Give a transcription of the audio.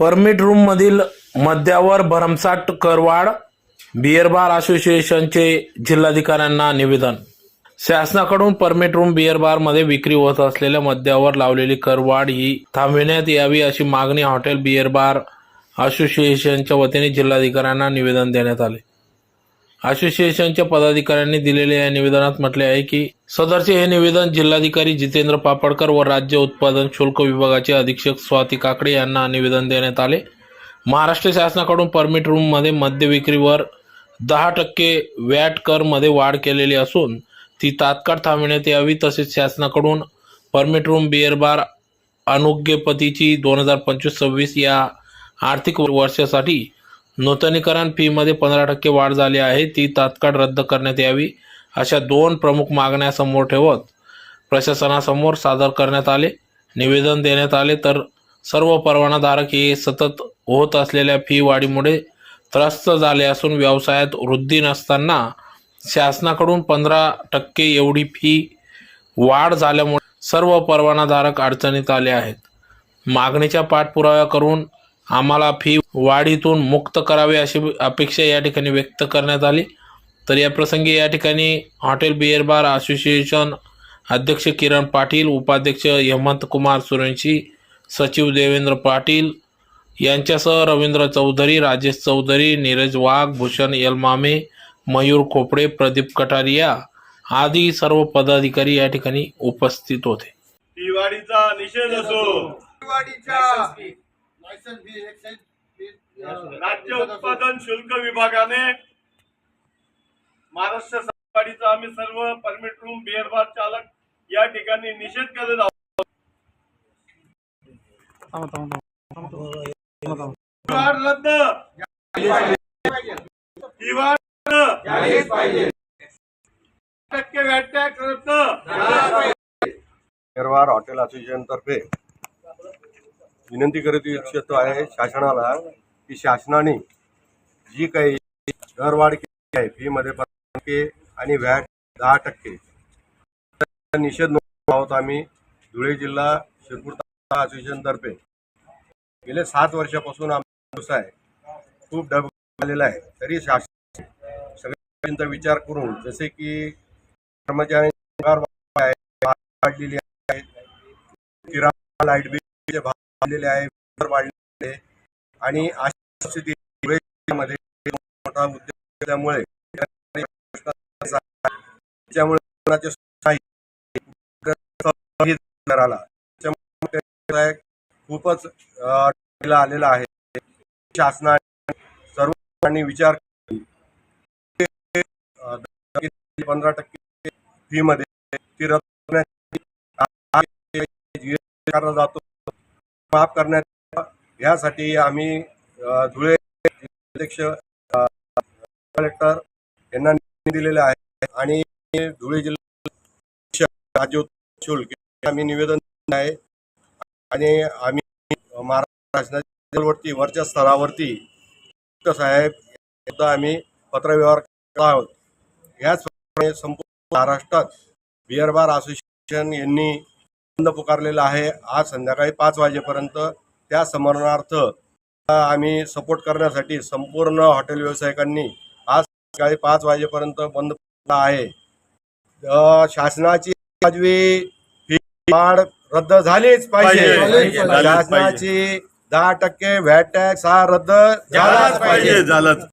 Permit रूममधील मद्यावर भरमसाट करवाढ beer bar असोसिएशनचे जिल्हाधिकाऱ्यांना निवेदन. शासनाकडून परमिट रूम बिअर बारमध्ये विक्री होत असलेल्या मद्यावर लावलेली करवाढ ही थांबविण्यात यावी अशी मागणी हॉटेल बिअर बार असोसिएशनच्या वतीने जिल्हाधिकाऱ्यांना निवेदन देण्यात आले. असोसिएशनच्या पदाधिकाऱ्यांनी दिलेल्या या निवेदनात म्हटले आहे की सदरचे हे निवेदन जिल्हाधिकारी जितेंद्र पापडकर व राज्य उत्पादन शुल्क विभागाचे अधीक्षक स्वाती काकडे यांना निवेदन देण्यात आले. महाराष्ट्र शासनाकडून परमिट रूममध्ये मद्य विक्रीवर दहा टक्के वॅट करमध्ये वाढ केलेली असून ती तात्काळ थांबविण्यात यावी तसेच शासनाकडून परमिट रूम बिअर बार अनुज्ञपतीची दोन हजार पंचवीस सव्वीस या आर्थिक वर्षासाठी नूतनीकरण फीमध्ये पंधरा टक्के वाढ झाली आहे. ती तात्काळ रद्द करण्यात यावी अशा दोन प्रमुख मागण्या समोर ठेवत प्रशासनासमोर सादर करण्यात आले निवेदन देण्यात आले. तर सर्व परवानाधारक हे सतत होत असलेल्या फी वाढीमुळे त्रस्त झाले असून व्यवसायात वृद्धी नसताना शासनाकडून पंधरा टक्के एवढी फी वाढ झाल्यामुळे सर्व परवानाधारक अडचणीत आले आहेत. मागणीच्या पाठपुरावा करून आम्हाला फी वाढीतून मुक्त करावे अशी अपेक्षा या ठिकाणी व्यक्त करण्यात आली. तर या प्रसंगी या ठिकाणी हॉटेल बिअर बार असोसिएशन अध्यक्ष किरण पाटील उपाध्यक्ष हेमंत कुमार सुरेंशी सचिव देवेंद्र पाटील यांच्यासह रवींद्र चौधरी राजेश चौधरी नीरज वाघ भूषण यलमामे मयूर खोपडे प्रदीप कटारिया आदी सर्व पदाधिकारी या ठिकाणी उपस्थित होते. दिवाळीचा निषेध असो. दिवाळीच्या राज्य उत्पादन शुल्क विभागाने महाराष्ट्र सरकारीचा आम्ही सर्व परमिट रूम बिअर बार चालक या ठिकाणी निषेध करत आहोत रद्द टक्के व्हॅट टॅक्स रद्द हॉटेल असोसिएशन तर्फे विनंती करीत इच्छितो आहे शासनाला की शासनाने जी काही दरवाढ केली आहे फी मध्ये पंधरा टक्के आणि व्हॅट दहा टक्के. निषेध नोंद आहोत आम्ही धुळे जिल्हा शिरपूर तालुका असोसिएशनतर्फे गेले सात वर्षापासून आमचा व्यवसाय खूप डब झालेला आहे. तरी शासन सगळ्यांचा विचार करून जसे की कर्मचाऱ्यांची वाढलेली आहे किराणा लाइट बिल वाढलेले आहे वाढलेले आणि अशा परिस्थितीत मोठा उद्योग असल्यामुळे त्यामुळे त्यामुळे खूपच आलेला आहे. शासनाने सर्वांनी विचार पंधरा टक्के फी मध्ये ती रद्द करण्यात जातो माफ करण्यात यासाठी आम्ही धुळे अध्यक्ष कलेक्टर यांना दिलेले आहे. आणि धुळे जिल्हा राज्य शुल्क आम्ही निवेदन आहे. आणि आम्ही महाराष्ट्र शासनाच्या वरच्या स्तरावरती साहेब सुद्धा आम्ही पत्रव्यवहार करत आहोत. याचप्रमाणे संपूर्ण महाराष्ट्रात बिअरबार असोसिएशन यांनी बंद पुकारलेला आहे. आज संध्याकाळी पाच वाजेपर्यंत त्या समरणार्थ आम्ही सपोर्ट करण्यासाठी संपूर्ण हॉटेल व्यावसायिकांनी आज सकाळी पाच वाजेपर्यंत बंद आहे. शासनाची फी वाढ रद्द झालीच पाहिजे. पाहिजे, झालीच पाहिजे. शासनाची दहा टक्के व्हॅट टॅक्स हा रद्द झालाच पाहिजे. झालाच.